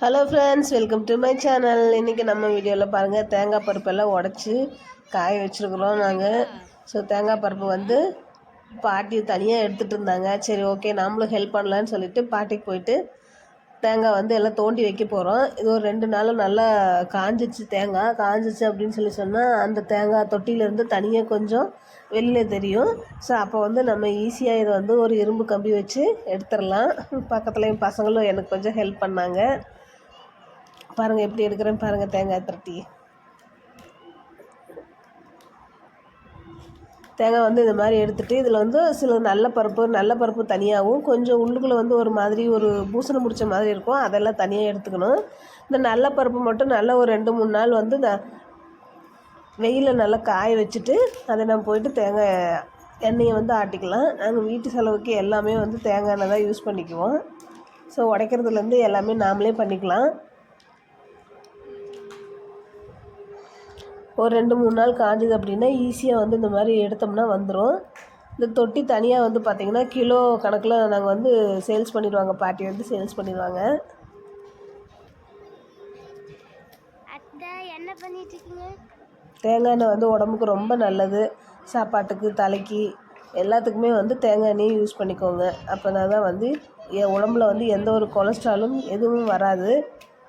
Hello friends welcome to my channel இன்றைக்கி நம்ம வீடியோவில் பாருங்கள் தேங்காய் பருப்பெல்லாம் உடச்சி காய வச்சுருக்குறோம் நாங்கள் ஸோ தேங்காய் பருப்பு வந்து பாட்டி தனியாக எடுத்துகிட்டு இருந்தாங்க. சரி ஓகே நம்மளும் ஹெல்ப் பண்ணலான்னு சொல்லிட்டு பாட்டிக்கு போயிட்டு தேங்காய் வந்து எல்லாம் தோண்டி வைக்க போகிறோம் இது ஒரு ரெண்டு நாளும் நல்லா காஞ்சிச்சு தேங்காய். காஞ்சிச்சு அப்படின்னு சொல்லி சொன்னால் அந்த தேங்காய் தொட்டியிலேருந்து தனியாக கொஞ்சம் வெளியில் தெரியும். ஸோ அப்போ வந்து நம்ம ஈஸியாக இதை வந்து ஒரு இரும்பு கம்பி வச்சு எடுத்துடலாம். பக்கத்துலேயும் பசங்களும் எனக்கு கொஞ்சம் ஹெல்ப் பண்ணாங்க. பாருங்கள் எப்படி எடுக்கிறேன்னு பாருங்கள் தேங்காய் திரட்டி. தேங்காய் வந்து இந்த மாதிரி எடுத்துகிட்டு இதில் வந்து சில நல்ல பருப்பு நல்ல பருப்பு தனியாகவும் கொஞ்சம் உள்ளுக்குள்ளே வந்து ஒரு மாதிரி ஒரு பூசணம் முடித்த மாதிரி இருக்கும் அதெல்லாம் தனியாக எடுத்துக்கணும். இந்த நல்ல பருப்பு மட்டும் நல்லா ஒரு ரெண்டு மூணு நாள் வந்து நான் வெயிலில் நல்லா காய வச்சுட்டு அதை நம்ம போயிட்டு தேங்காய் எண்ணெயை வந்து ஆட்டிக்கலாம். நாங்கள் வீட்டு செலவுக்கு எல்லாமே வந்து தேங்காய் எண்ணெய் தான் யூஸ் பண்ணிக்குவோம். ஸோ உடைக்கிறதுலேருந்து எல்லாமே நாமளே பண்ணிக்கலாம். ஒரு ரெண்டு மூணு நாள் காஞ்சது அப்படின்னா ஈஸியாக வந்து இந்த மாதிரி எடுத்தோம்னா வந்துடும் இந்த தொட்டி தனியாக வந்து பார்த்திங்கன்னா கிலோ கணக்கில் நாங்கள் வந்து சேல்ஸ் பண்ணிடுவாங்க. பாட்டி வந்து சேல்ஸ் பண்ணிடுவாங்க. தேங்காய் எண்ணெய் வந்து உடம்புக்கு ரொம்ப நல்லது. சாப்பாட்டுக்கு தலைக்கு எல்லாத்துக்குமே வந்து தேங்காய் எண்ணெயை யூஸ் பண்ணிக்கோங்க. அப்போனா தான் வந்து என் உடம்புல வந்து எந்த ஒரு கொலஸ்ட்ராலும் எதுவும் வராது.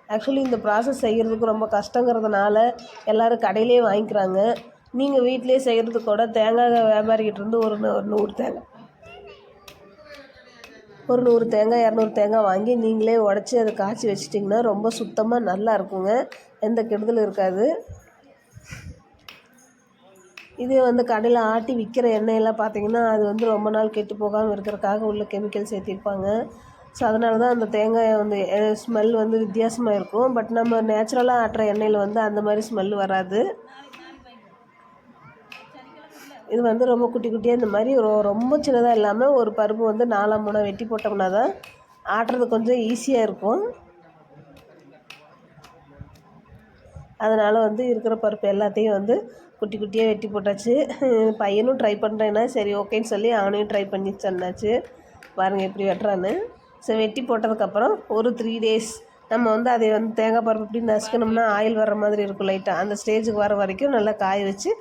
ஆக்சுவலி இந்த ப்ராசஸ் செய்கிறதுக்கு ரொம்ப கஷ்டங்கிறதுனால எல்லோரும் கடையிலே வாங்கிக்கிறாங்க. நீங்கள் வீட்டிலே செய்கிறதுக்கு கூட தேங்காய் வியாபாரிக்கிட்டேருந்து ஒரு நூ- ஒரு நூறு தேங்காய். ஒரு நூறு தேங்காய் இரநூறு தேங்காய் வாங்கி நீங்களே உடச்சி அதை காய்ச்சி வச்சிட்டிங்கன்னா ரொம்ப சுத்தமாக நல்லா இருக்குங்க. எந்த கெடுதலும் இருக்காது. இதே வந்து கடையில் ஆட்டி விற்கிற எண்ணெயெல்லாம் பார்த்தீங்கன்னா அது வந்து ரொம்ப நாள் கெட்டு போகாமல் இருக்கிறதுக்காக உள்ள கெமிக்கல் சேர்த்திருப்பாங்க. ஸோ அதனால தான் அந்த தேங்காய் வந்து ஸ்மெல் வந்து வித்தியாசமாக இருக்கும். பட் நம்ம நேச்சுரலாக ஆட்டுற எண்ணெயில் வந்து அந்த மாதிரி ஸ்மெல் வராது. இது வந்து ரொம்ப குட்டி குட்டியாக இந்த மாதிரி ரொ ரொம்ப சின்னதாக இல்லாமல் ஒரு பருப்பு வந்து நாலாம் மூணாக வெட்டி போட்டோம்னா தான் ஆட்டுறது கொஞ்சம் ஈஸியாக இருக்கும். அதனால் வந்து இருக்கிற பருப்பு எல்லாத்தையும் வந்து குட்டி குட்டியாக வெட்டி போட்டாச்சு. பையனும் ட்ரை பண்ணுறேன்னா சரி ஓகேன்னு சொல்லி அவனையும் ட்ரை பண்ணி சொன்னாச்சு. பாருங்கள் எப்படி வெட்டுறான்னு. ஸோ வெட்டி போட்டதுக்கப்புறம் ஒரு த்ரீ டேஸ் நம்ம வந்து அதை வந்து தேங்காய் பருப்பு இப்படி நசுக்கணும்னா ஆயில் வர்ற மாதிரி இருக்கும் லைட்டாக அந்த ஸ்டேஜுக்கு வர வரைக்கும் நல்லா காய வச்சு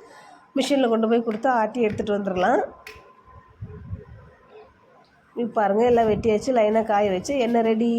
மிஷினில் கொண்டு போய் கொடுத்து ஆட்டி எடுத்துகிட்டு வந்துடலாம். இப்போ பாருங்கள் எல்லாம் வெட்டி வச்சு லைனாக காய வச்சு எண்ணெய் ரெடி